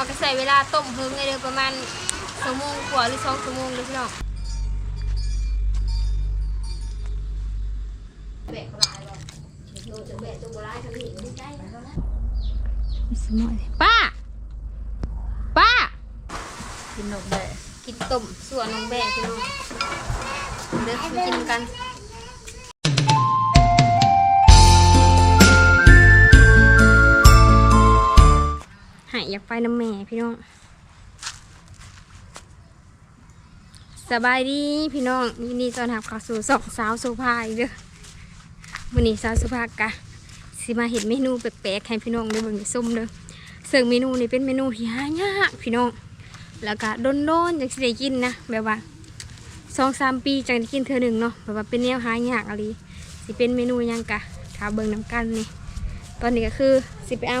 เขาก็ใส่เวลาต้มเพิ่งในเดือประมาณชั่วโมงกว่าหรือสองชั่วโมงเลยพี่น้องสมอยป้า ป้า กินนกแบะกินต้มส่วนน้องแบะพี่น้องเดี๋ยวไปกินกันายอยากไปน้ำแม่พี่น้อง สบายดีพี่น้องยินดีต้อนรับเข้าสู่สองสาวสุภาอีกเด้อวันนี้สาวสุภากะสิมาเห็นเมนูแปลกๆให้พี่น้องได้เบิ่งได้ส้มเด้อซึ่งเมนูนี้เป็นเมนูที่หายากพี่น้อง แล้วก็โดนๆจังสิได้กินนะแบบว่าสองสามปีจังได้กินเธอหนึ่งเนาะแบบว่าเป็นแนวหายากอะไรสิเป็นเมนูยังกะถ้าเบิ่งน้ำกันนี่ตอนนี้ก็คือสิไปเอา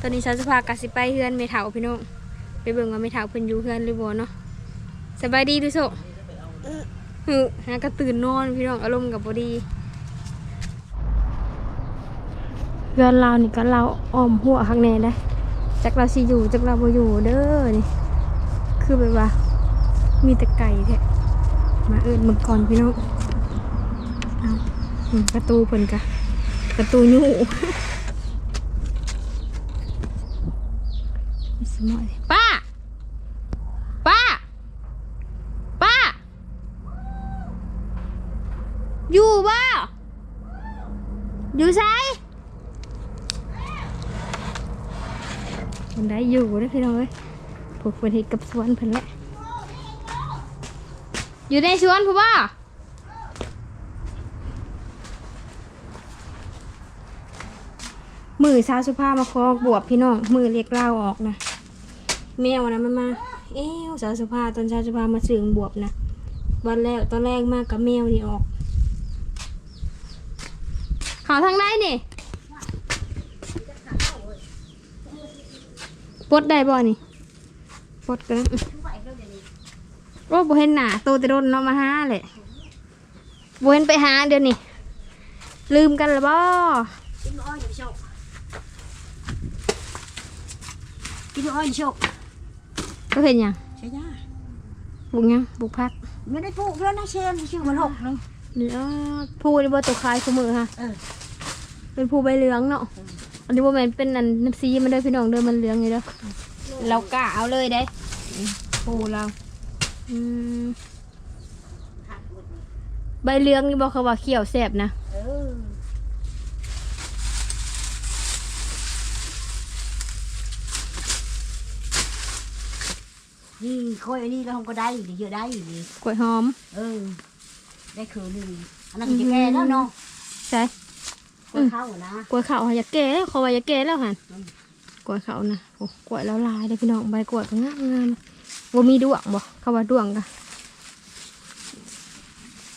ตอนนี้ฉันจะพากะสิไปเฮือนเมถาพี่น้องไปเบิ่งว่าเมถาเพิ่นอยู่เฮือนหรือบ่เนาะสบายดีดูโซฮึหากระตื่นนอนพี่น้องอารมณ์กับบ่ดีเฮือนเรานี่ก็เราอ้อมหัวข้างในได้จักเราสิอยู่จักเราบ่อยู่เด้อนี่คือแบบว่า มีแต่ไก่แท้มาเอิ้นมึงก่อนพี่น้องเอาประตูเพิ่นกะประตูยู่ สมอยป้า ป้า ป้า อยู่บ่อยู่ไสคนได้อยู่นะพี่น้องเอ้ยพวกเพิ่นเฮ็ดกับสวนเพิ่นแหละอยู่ในสวนผู้บ่มือสาวสุภาพมาคอกบวบพี่น้อง มือเรียกเล่าออกนะ แมวนะมันมา เอ้วสาวสุภาตอนสาวสุภามาสื่งบวบนะวันแรกตอนแรกมากกับแมวนี่ออกเขาทางไหนนี่ปดได้บ่นี่ปดกันโอ้บ่เห็นหนาโตแต่โดนเนามาหาแหละบ่เห็นไปหาเดี๋ยวนี้ลืมกันแล้วบ่กินอ้อยโชกกินอ้อยโช กก็เห็นหยังใช่ย่าบุกหยังบุกพักไม่ได้ปลูกแล้วนะเชมชื่อมันหกนึงเนื้อผู้นี่บ่ตัวคล้ายคู่มือค่ะเออเป็นผู้ใบเหลืองเนาะอันนี้ว่ามันเป็นอันน้ำซีมันเด้อพี่น้องเด้อมันเหลืองอยู่เด้อเรากะเอาเลยได้ผู้เราอืมใบเหลืองนี่บอกเขาว่าเขียวแสบนะเออ นี่ค่อยอันนี้เราก็ได้ดิเยอะได้ดิกล้วยหอม เออ ได้คือหนึ่งอันนั้นจะแก่แล้วเนาะใช่คนเข้านะกล้วยขาวอย่าแก่แล้วเขาว่าอย่าแก่แล้วหันอืมกล้วยขาวนะโอ้กล้วยแล้วลายเด้อพี่น้องใบกล้วยก็งามงามว่ามีดวงบ่เขาว่าดวงกะ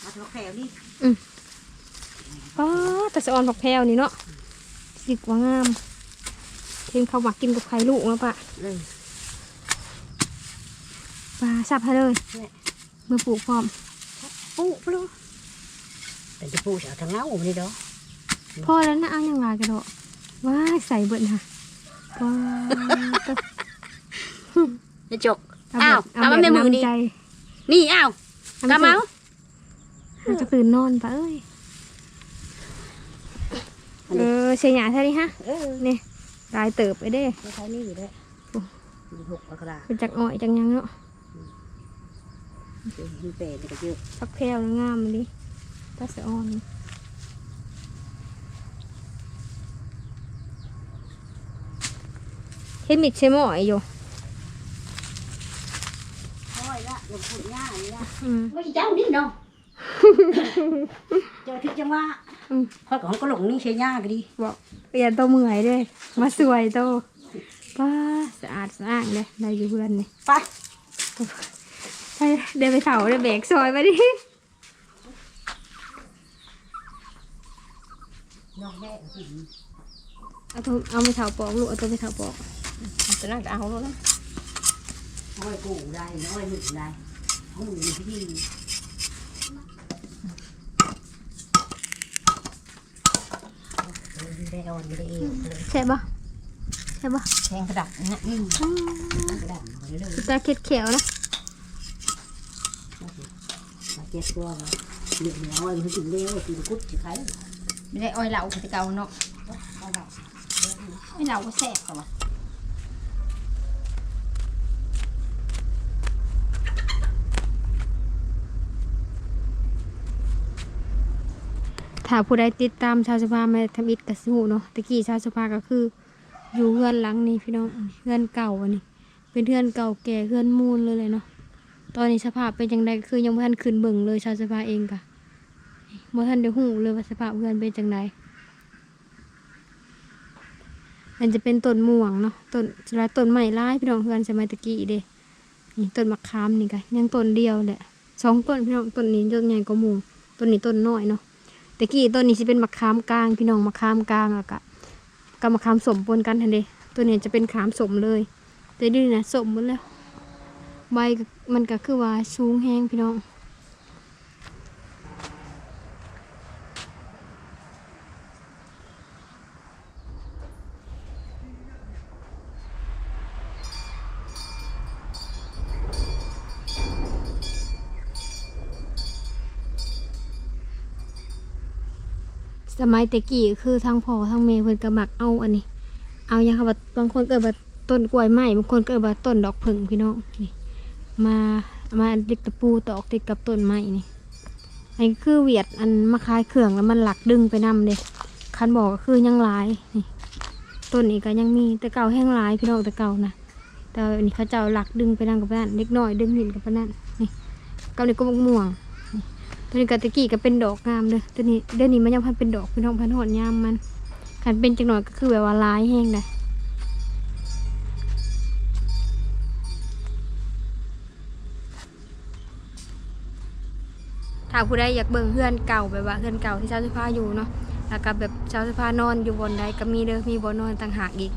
มาทอแขวนี่ป้าแต่สะออนผักแพรวนี่เนาะสิกว่างามเทนเขาหมักกินกับไข่ลูกมาปะเลย ปลาสับให้เลยเนี่ยมือปลูกพร้อมปลูกปลูกแต่จะปลูกเอาทางเงาไม่ได้ดอกพอแล้วนะเอาอย่างไรกันเถอะว้ายใส่เบิดค่ะว้าวตะจะจกเแบบอ้าวเอาเอาแบมาบในมือนี่น้ำใจนี่อ้าวกำเอาหาจะตื่นนอนปะเอ้ย เออเชียร์หยาเท่านี้ฮะเออนี่ลายเติบไปเด้ ไม่ใช่นี่อยู่ด้วยโอ้ มีหกกระดาษเป็นจักอ้อยจังยังเนาะ มีเป็ดก็เยอะพักแพรวงามเลยตาสะออนเฮ็ดมิดใช่หมอยอยู่โอ้ยละหลวงปู่ย่านี่ละอืมไม่เจ้านี่เนาะเจอที่จังหวะอืมพ่อของก็หลงนี่เชียย่าก็ดีบอกเปลี่ยนตัวเมื่อยเด้มาสวยโตป้าสะอาดสะอาดเลยได้อยู่เพื่อนนี่ไปไป เดินไปเถาเดินแบกซอยมาดิน้องแม่กินเอาตัวเอาไปเถาปอกลูกเอาตัวไปเถาปอกจะนั่งจะเอาแล้วนะน้อยกูได้น้อยหนึ่งได้ห้องหนึ่งที่ได้อ่อนไม่ได้เอวเลยใช่ปะแใช่ปะแทงกระดับนะอืมกระดับไปเลยตาเข็ดเขียวนะมา เจ็บตัวมาเหลืองน้อยมันกินเลี้ยวกินกุดสิใครไม่ได้อ้อยเหล่าคือเก่าเนาะอ้อยเหล่าอ้อยเหล่าก็แซ่บกว่าถ้าผู้ใดติดตามชาวสภามาทำอิฐกับสิหูเนาะตะกี้ชาวสภาก็คือ อยู่เฮือนหลังนี้พี่น้องเฮือนเก่าอันนี้เป็นเฮือนเก่าแก่เฮือนมูลเลยเลยเนาะ ตอนนี้สภาพเป็นจังไดก็คือยังบ่ทันขึ้นเบิ่งเลยชาวสภาเองกะบ่ทันได้ฮู้เลยว่าสภาพเฮือนเป็นจังไดมันจะเป็นต้นม่วงเนาะต้นสลายต้นไม้หลายพี่น้องเฮือนสมัยตะกี้เด้นี่ต้นมะขามนี่ก็ยังต้นเดียวแหละสองต้นพี่น้องต้นนี้ต้นใหญ่กว่าหมู่ต้นนี้ต้นน้อยเนาะตะกี้ต้นนี้สิเป็นมะขามกลาง พี่น้องมะขามกลางอะกะกับมะขามสมปนกันทันเดตัวนี้จะเป็นขามสมเลยแต่ดีนะสมหมดแล้ว ใบมันก็คือว่าสูงแห้งพี่น้องสมัยตะกี้คือทั้งพ่อทั้งแม่เพิ่นก็มักเอาอันนี้ เอาอย่างค่ะบางคนเกิดว่าต้นกล้วยไม้บางคนเกิดว่าต้นดอกผึ่งพี่น้องนี่ มามาติดตะปูตอกติดกับต้นไม้นี่อันนี้คือเวียดอันมาคลายเครื่องแล้วมันหลักดึงไปนำเด้คันบอกก็คือยังหลายนี่ต้นนี้ก็ยังมีแต่เก่าแห้งหลายพี่น้องแต่เก่านะแต่อันนี้เขาเจ้าหลักดึงไปนั่นกับนั่นเล็กน้อยดึงหินกับนั่นนี่เก่านี่ก็มม่วงตัวนี้กตะกี้ก็เป็นดอกงามเลยตัวนี้เดี๋ยวนี้มันยังพันเป็นดอกพี่น้องพันหอดยามมันคันเป็นจังหน่อยก็คือแบบว่าลายแห้งเลยาผู้ใดอยากเบิ่งเพื่อนเก่าแบบว่าเพื่อนเก่าที่ชาวสุภาอยู่เนาะแล้วก็แบบชาวสุภานอนอยู่บนใดก็มีเด้อมีบ่อนอนต่างหากอีก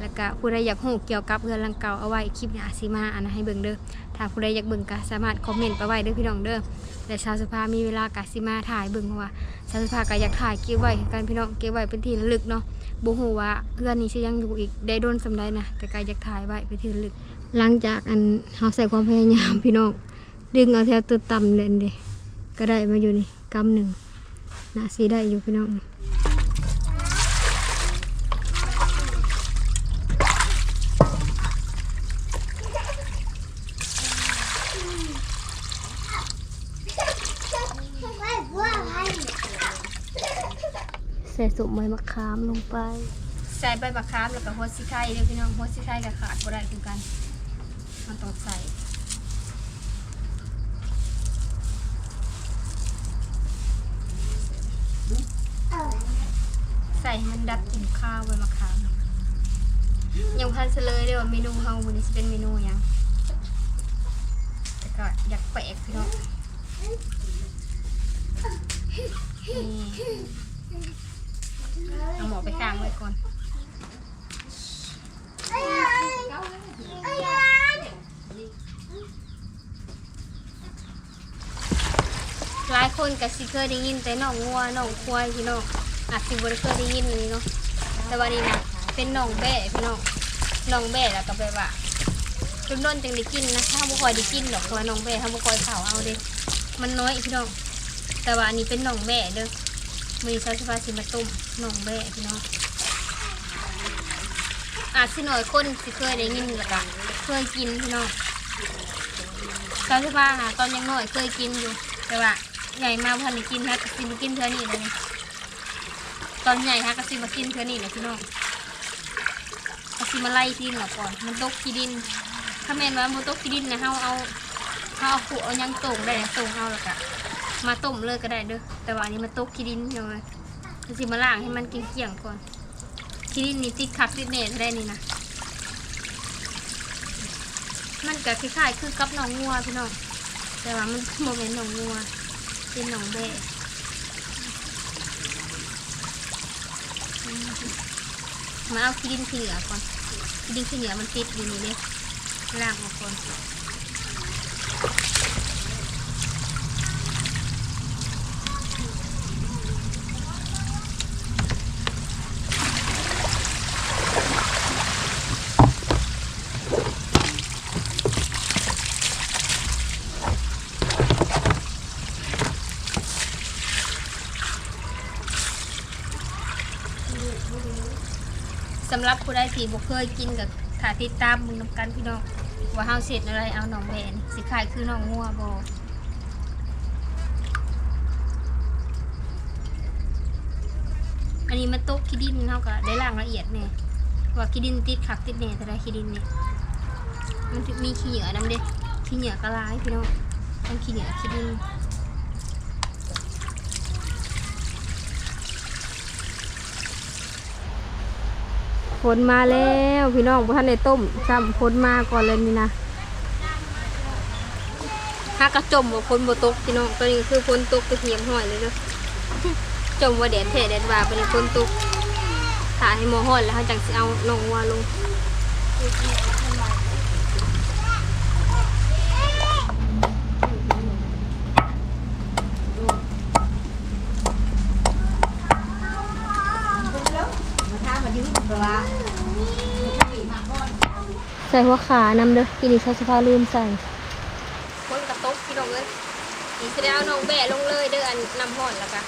แล้วก็ผู้ใดอยากรู้เกี่ยวกับเพื่อนหลังเก่าเอาไว้คลิปหน้าสิมาอันนั้นให้เบิ่งเด้อถ้าผู้ใดอยากเบิ่งก็สามารถคอมเมนต์ไปไว้เด้อพี่น้องเด้อแต่ชาวสุภามีเวลากะสิมาถ่ายเบิ่งว่าชาวสุภาก็อยากถ่ายเก็บไว้กันพี่น้องเก็บไว้เป็นที่ระลึกเนาะบ่ฮู้ว่าเพื่อนนี่สิยังอยู่อีกได้โดนสำใดนะแต่ก็อยากถ่ายไว้เป็นที่ระลึก หลังจากอันเฮาใส่ความพยายามพี่น้องดึงเอาแถวตัวต่ำเลยเด้ ก็ได้มาอยู่นี่กำหนึ่งน่าสิได้อยู่พี่น้องใส่สมใบมะขามลงไป ใส่ใบมะขามแล้วก็หัวสิไข่เด้อพี่น้องหัวสิไข่ก็ขาดบ่ได้คือกัน มันต้องใส่ ใส่ให้มันดับกลิ่นข้าวใบมะขามยังพันเฉลยเลยว่าเมนูเฮาวันนี้จะเป็นเมนูหยังแต่ก็อยากแปลกพี่น้องนี่เอาหมอไปข้างไว้ก่อนหลายคนก็สิเคยได้ยินแต่หนองงัวหนองควายพี่น้องอาจสิบ่ได้เคยได้ยินอันนี้เนาะ แต่ว่านี่นะเป็นหนองแบะพี่น้องหนองแบะแล้วก็แบบว่าจนโดนจังได้กินนะถ้าบ่ค่อยได้กินดอกเพราะว่าหนองแบะถ้าบ่ค่อยเผาเอาเด้มันน้อยพี่น้องแต่ว่าอันนี้เป็นหนองแบะเด้อมื้อนี้ชาวสภาสิมาต้มหนองแบะพี่น้องอาจสิน้อยคนสิเคยได้ยินแล้วก็เคยกินพี่น้องตอนที่าหาตอนยังน้อยเคยกินอยู่แต่ว่าใหญ่มาพันได้กินฮะก็สิมากินเท่านี้เลย ตอนใหญ่ฮะก็สิมากินเท่านี้เลยพี่น้องก็สิมาไล่ดินออกก่อน มันตกขี้ดิน ถ้าแม่นว่ามันตกขี้ดินนะเฮาเอาเฮาเอาขูเอายังตรงได้นะตรงเอาแล้วก็มาต้มเลยก็ได้เด้อ แต่ว่าอันนี้มันตกขี้ดินเลยก็สิมาล้างให้มันเกลี่ยงๆก่อนขี้ดินนี่ติดคักติดเน่ได้นี่นะ มันก็คล้ายๆคือกับหนองงัวพี่น้อง แต่ว่ามันโมเมนหนองงัวเป็นหนองแบะอืม มาเอาขี้ดินขี้เหนือก่อนขี้ดินขี้เหนือมันติดอยู่นี่เลยล่างออกก่อนำหรับ ผีบ่เคยกินกับถ้าติดตามมึงนำกันพี่น้องว่าเฮาเสร็จอะไรเอาหนองแบนสิขายคือหนองงัวบ่อันนี้มันตกขี้ดินเฮาก็ได้ล่างละเอียดแน่ว่าขี้ดินติดขักติดแน่แต่ได้ขี้ดินเนี่ยมันมีขี้เหยื่อนํเด้ขี้เหยื่อก็หลายพี่น้องทั้งขี้เหยื่อขี้ดิน นมาแล้วพี่น้องพ่ท่านในต้มซ้ำฝนมาก่อนเลยนี่นะถ้ากระจมว่าฝนบ่ตกพี่น้องตอนนี้คือฝนตกกระเทียมห้อยเลยเนาะจมว่าแดดแท้แดดว่าเป็นฝนตกถ่ายให้หมอห้อนแล้วเขาจังสิเอาน้องวัวลง มาท้ามายืมตัวละ ใส่หัวขานำเด้อกินนี่ใช้สภาลืมใส่คนกระตุกพี่น้องเอ้ยอีกแล้วน้องแบะลงเลยเด้ออันน้ำห่อนแล้วกัน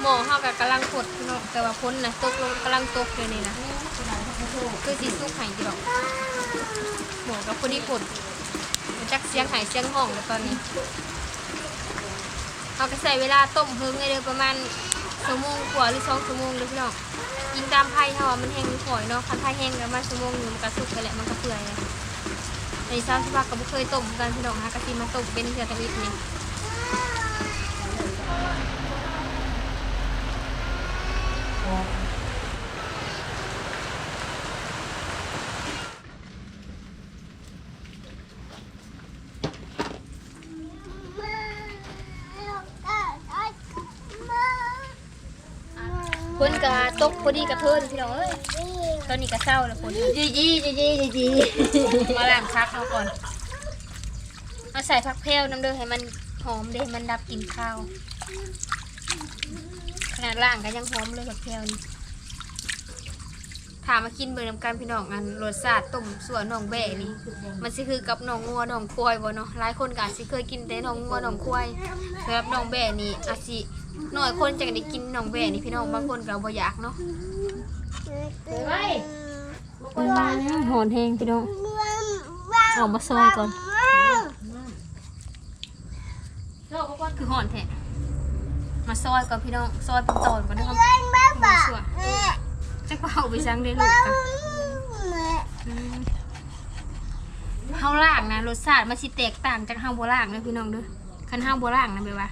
หมอเฮากับกำลังขดพี่น้องแต่ว่าพ้นนะตกลงกำลังตกเลยนี่นะคือสีสุกหายจีดอกหมอกับพอดีขดมันจักเสียงหายเสียงห้องแล้วตอนนี้เอาก็ใส่เวลาต้มเพิ่งไงเด้อประมาณชั่วโมงกว่าหรือสองชั่วโมงเลยพี่น้องยิงตามไพ่เฮาอะมันแห้งหอยเนาะคันไพ่แห้งแล้วมาชั่วโมงหนึงมันก็สุกไปแหละมันก็เปื่อยเลยในซาวสปาก็บ่เคยต้มกันพี่น้องฮะก็สิมาต้มเป็นเทื่อตะวิดนี่ ฝนก็ ตกพอดีกระเทินพี่น้องเอ้ยตอนนี้ก็เศร้าแล้วฝนจีจีจีจีจีจีมาล้างพักเอาก่อนเอาใส่ผักแพรวน้ำเด้อให้มันหอมเด้ให้มันดับกลิ่นข้าว ขนาดล่างก็ยังหอมเลยผักแพรวนี่ถามมากินเบอร์น้ำกันพี่น้องอันรสชาติต้มส่วนหนองแบ่นี่มันสิคือกับหนองงัวหนองควายบ่เนาะหลายคนก็อาจสิเคยกินแต่หนองงัวหนองควายสำหรับหนองแบ่นี่อาจสิ น้อยคนจะได้กินหนองแบ่นี่พี่น้องบางคนก็บ่อยากเนาะไว้หอนแห้งพี่น้องออกมาซอยก่อนโลกก็คือหอนแท้มาซอยก่อนพี่น้องซอยเป็นตอนก่อนนะครับหมูสัวจะเป่าไปซังได้ลูกกันอืมเฮาล่างนะรสชาติมันสิแตกต่างจากเฮาบ่ล่างนะพี่น้องเด้อคันเฮาบ่ล่างนะแบบว่า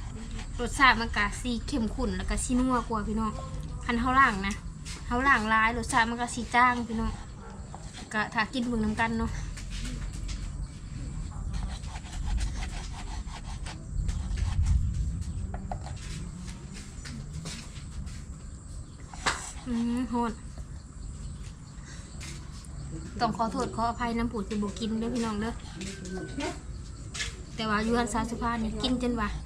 รสชาติมันก็สีเข้มข้นแล้วก็สีนัวกว่าพี่น้องคันเฮาล่างนะเฮาล่างหลายรสชาติมันก็สีจ้างพี่น้องก็ถ้ากินเบิ่งนํกันเนาะอืมโหดต้องขอโทษขออภัยน้ำปูที่บุกินเด้วยพี่น้องเด้อแต่ว่ายูฮันซาสุภาพนี่กินจนว่าจะ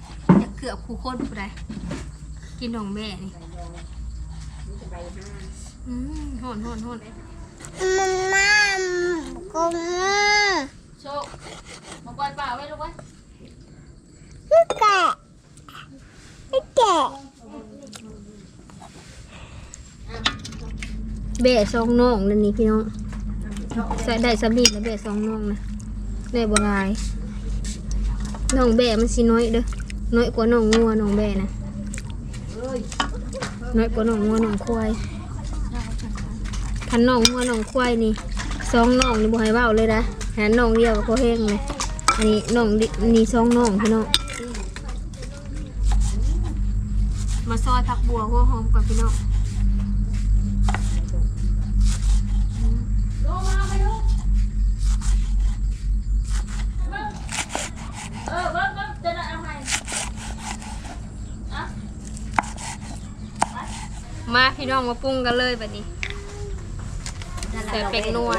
กือบคู่คนผู้ใดกินหนองแม่นี่อืมโหดโหดโหดโชคมาปล่อยป่าไว้ลูกไว้เบะสองน้องนั่นนี่พี่น้องใส่ได้สำลีแล้วแบะสองน่องนะได้บ่หลายน่องแบะมันสิน้อยเด้อ น้อยกว่าน่องงัวน่องแบนะน้อยกว่าน่องงัวน่องควายพันน่องงัวน่องควายนี่สองน่องนี่บ่ให้เว้าเลยนะหาน่องเดียวก็พอแห้งเลยอันนี้น่องนี่สองน่องพี่น้องมาซอยผักบัวหัวหอมก่อนพี่น้อง เออเบิ้งเบิ้งจะได้เอาไง มาพี่น้องมาปรุงกันเลยแบบนี้แต่เป็กนัว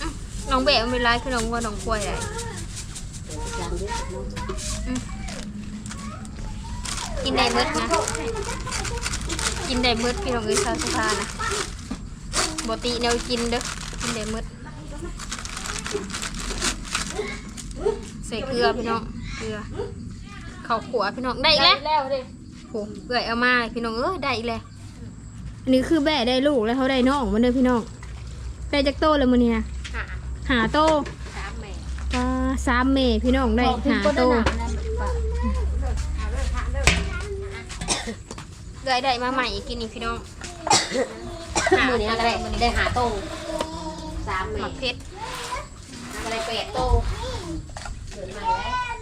อื้อน้องแบะมันเป็นไรคือน้องวัวน้องควายอะไรกินได้เบิดนะ กินได้เบิดพี่น้องเอ้ยชาวสุภานะบติแนวกินเด้อ กินได้เบิดใส่เกลือพี่น้อง เกลือข้าวขัวพี่น้องได้อีกแล้ว แล้วเด้โหเอื่อยเอามาพี่น้องเออได้อีกแล้ว อันนี้คือแบ่ได้ลูกแล้วเขาได้น้องมันเด้อพี่น้องได้จากโตเลยมันนี่นะหาหาโตสามแม่ปลาสามเมพี่น้องได้หาโตเอื่อยได้มาใหม่อีกกินนี่พี่น้องมือนี้อะไรได้หาโตสามหแม่มักเพชรอะไรแปดโตเดินมาแล้ว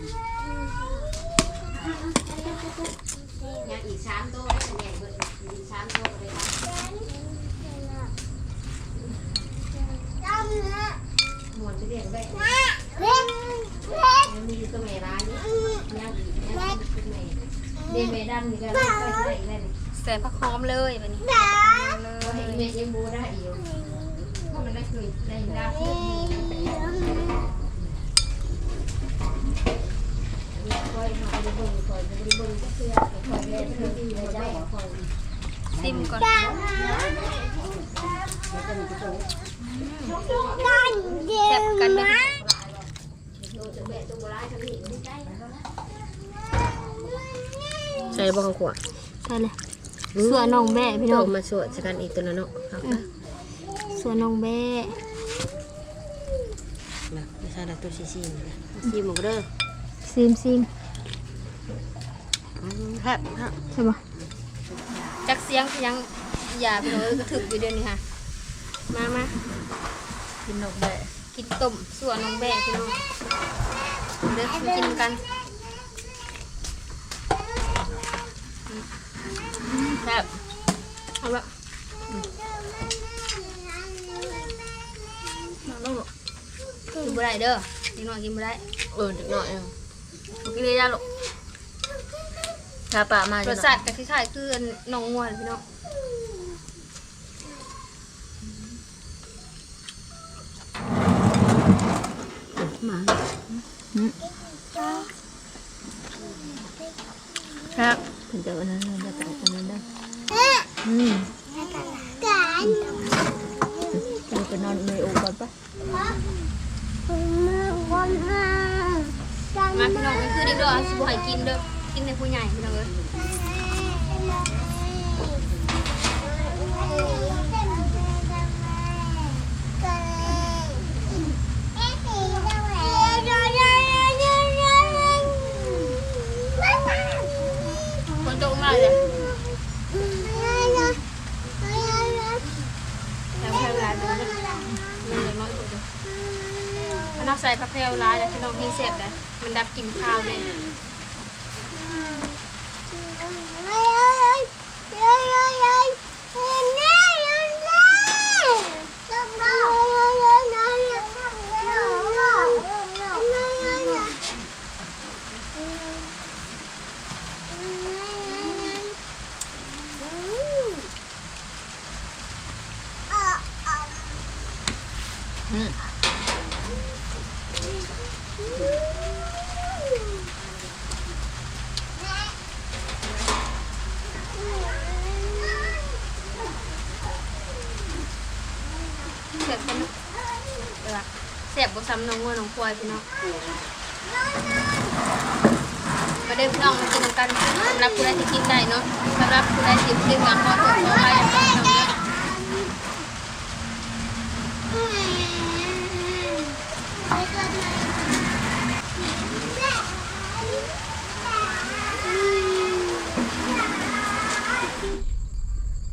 ยังอีกสามโตได้คะแนนเบิดอีก สามโตก็ได้หมดไปเรียนได้ยังมีอยู่ตัวแม่ร้ายนี่ยังอีกยังอีกตัวแม่เรียนแม่ดำนี่ก็ได้ได้อีกแล้วนี่ใส่ผักหอมเลยวันนี้เลก็เห็นยแม่ยังบูได้อีกเพราะมันได้คยได้ได้คอยมาไปเบิ่งคอยไปเบิ่งก็คือคอยเล่นเพื่อนที่ได้คอย ซิมก่อนแซ่บกันเลยใส่บ้องขวดใช่เลยส่วนน้องแบ่พี่โตน้องมาสวดสักันอีกตัวนึงเนาะครับส่วนน้องแบ่นะไม่ใช่ละตัวซีซีนะซีหมกเด้อซิมซิมครับครับใช่ปะจักเสียงเสียงอย่าพี่น้องเอ้ยก็ถึกอยู่เดือนนี้ค่ะ มามากินนกได้กินต้มส่วนน้องแบ่พี่น้องเดี๋ยวมากินกันครับเอาละกินบ่ได้เด้อนิดหน่อยกินบ่ได้เออเด็กหน่อยเองกินได้ยาลูก ชาปะมารสชาติก็คล้ายๆคือน้องงัวพี่น้องมาครับเดี๋ยวนั้นเดี๋ยวไปกันนั้นได้อืมเราไปนอนในอู่ก่อนปะมาพี่น้องนี่คือเด็กเด้อสิบ่ให้กินเด้อ กินในผู้ใหญ่พี่น้องเอ้ยคนโตมาเลยแล้วแพลวลายดูนะมันเลยน้อยกว่าเดิมมันเอาใส่ผักแพลวลายแล้วพี่น้องให้เสร็จเลยมันดับกลิ่นข้าวเลย อืม เสร็จกันเนาะเดี๋ยวละเสียบบซ้ำ น้องวัวน้องควายพี่น้องมาเดินพี่น้องมากินกันสำหรับผู้ใดที่กินได้เนาะสำหรับผู้ใดที่กินงานขอโทษขออภัยพี่น้องเนาะ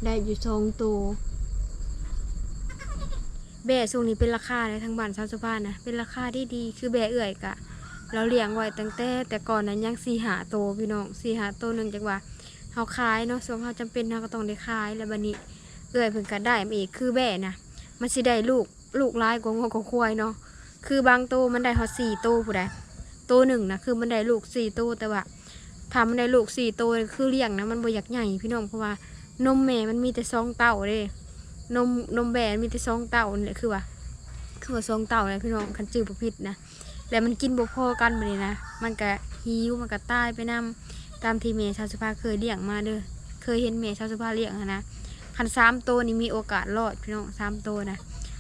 ได้อยู่ทรงตัว แบะช่วงนี้เป็นราคาในทางบ้านซาวสะพานนะเป็นราคาที่ดีคือแบะเอื่อยกะ เราเลี้ยงไว้ตั้งแต่แต่ก่อนนั้นยังสี่หาโตพี่น้องสี่หาโตหนึ่งจังว่าเฮาขายเนาะส่วนเฮาจำเป็นเฮาก็ต้องได้ขายแล้วบัดนี้เอื่อยเพิ่นก็ได้มาอีกคือแบะนะมันสิได้ลูกลูกหลายกว่างัวกว่าควายเนาะคือบางโตวมันได้ฮอดสี่โตวผู้ใดโตวหนึ่งนะคือมันได้ลูกสี่โตวแต่ว่าถ้ามันได้ลูกสี่โตวคือเลี้ยงนะมันบ่อยากใหญ่พี่น้องเพราะว่านมแม่มันมีแต่ซองเต่าเด้ นมนมแบนมีแต่ซองเต่านี่แหละคือว่าคือว่าซองเต่าเลยพี่น้องคันจื้อบ่ผิดนะแล้วมันกินบ่พอกันบัดนี้นะ มันก็หิวมันก็ตายไปนำตามที่เมย์ชาวสุภาเคยเลี้ยงมาเด้อเคยเห็นเมย์ชาวสุภาเลี้ยงนะคันสามตัวนี่มีโอกาสรอดพี่น้องสามตัวนะ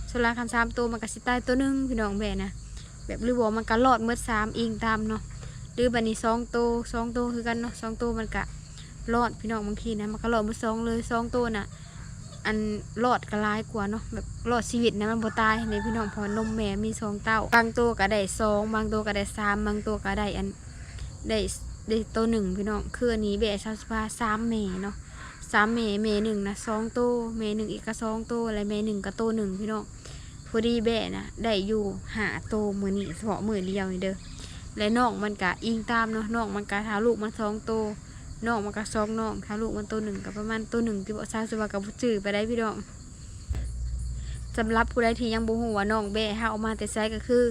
ส่วนลาคันสามตัวมันก็สิตายตัวหนึงพี่น้องแบ่นะแบบหรือว่ามันก็รอดเมื่อสามอิงตามเนาะหรือบัดนี้สองตัวสองตัวคือกันเนาะสองตัวมันก็รอดพี่น้องบางทีนะมันก็รอดเมื่อสองเลยสองตัวน่ะ อันรอดก็ร้ายกว่าเนาะแบบรอดชีวิตนะมันบ่ตายในพี่น้องพอนมแม่มีสองเต้าบางตัวก็ได้สองบางตัวก็ได้สามบางตัวก็ได้อันได้ได้ตัวหนึ่งพี่น้องคืออันนี้แบะชาวสภาสามแม่เนาะสามแม่แม่หนึ่งนะสองตัวแม่หนึ่งอีกก็สองตัวอะไรแม่หนึ่งก็ตัวหนึ่งพี่น้องพอดีแบะนะได้อยู่หาตัวมือนี่เฉพาะมือเดียวนี่เด้อและนองมันกะอิงตามเนาะนองมันกะท้าลูกมันสองตัว น้องมันก็สองน้องถ้าลูกมันตัวหนึ่งกับประมาณตัวหนึ่งที่บอกซาสวากับจื้อไปได้พี่น้องสำหรับผู้ใดที่ยังบ่ฮู้ว่าน้องแบะเฮาเอามาแต่ไสก็คือ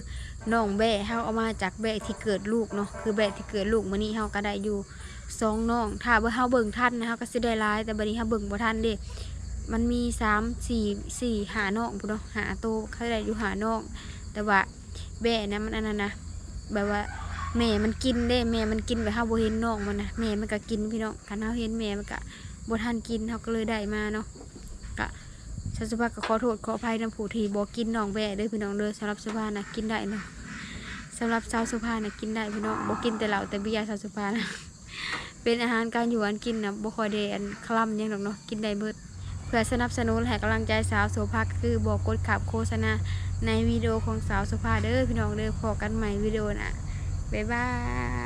น้องแบะเฮาเอามาจากแบะที่เกิดลูกเนาะคือแบะที่เกิดลูกมื้อนี้เฮาก็ได้อยู่สองน้องถ้าเบ่เฮาเบิ่งทันนะเฮาก็สิได้หลาย แต่บัดนี้เฮาเบิ่งบ่ทันเด้มันมีสามสี่สี่หาน้องพุ่นเนาะหาโตเขาได้อยู่หาน้อง แต่ว่าแบะนะมันอันนั้นนะแบบว่า แม่มันกินได้แม่มันกินแบบเฮาบ่เห็นน้องมันนะแม่มันก็กินพี่น้องคันเฮาเห็นแม่มันก็บทันกินเฮาก็เลยได้มาเนาะก็ชาวสุภาก็ขอโทษขออภัยน้ำผู้ที่บ่กินน้องแบะเด้อพี่น้องเด้อสำหรับสุภานะกินได้เนาะสำหรับชาวสุภานะกินได้พี่น้องบ่กินแต่เหล้าแต่เบียร์ชาวสุภานะเป็นอาหารการอยู่อันกินนะบ่ค่อยได้อันคล่ำหยังดอกเนาะกินได้เบิดเพื่อสนับสนุนและให้กำลังใจสาวโสภาคือบอกกดขับโฆษณาในวิดีโอของสาวโสภาเด้อพี่น้องเด้อพอกันใหม่วิดีโอหนะ บ๊ายบาย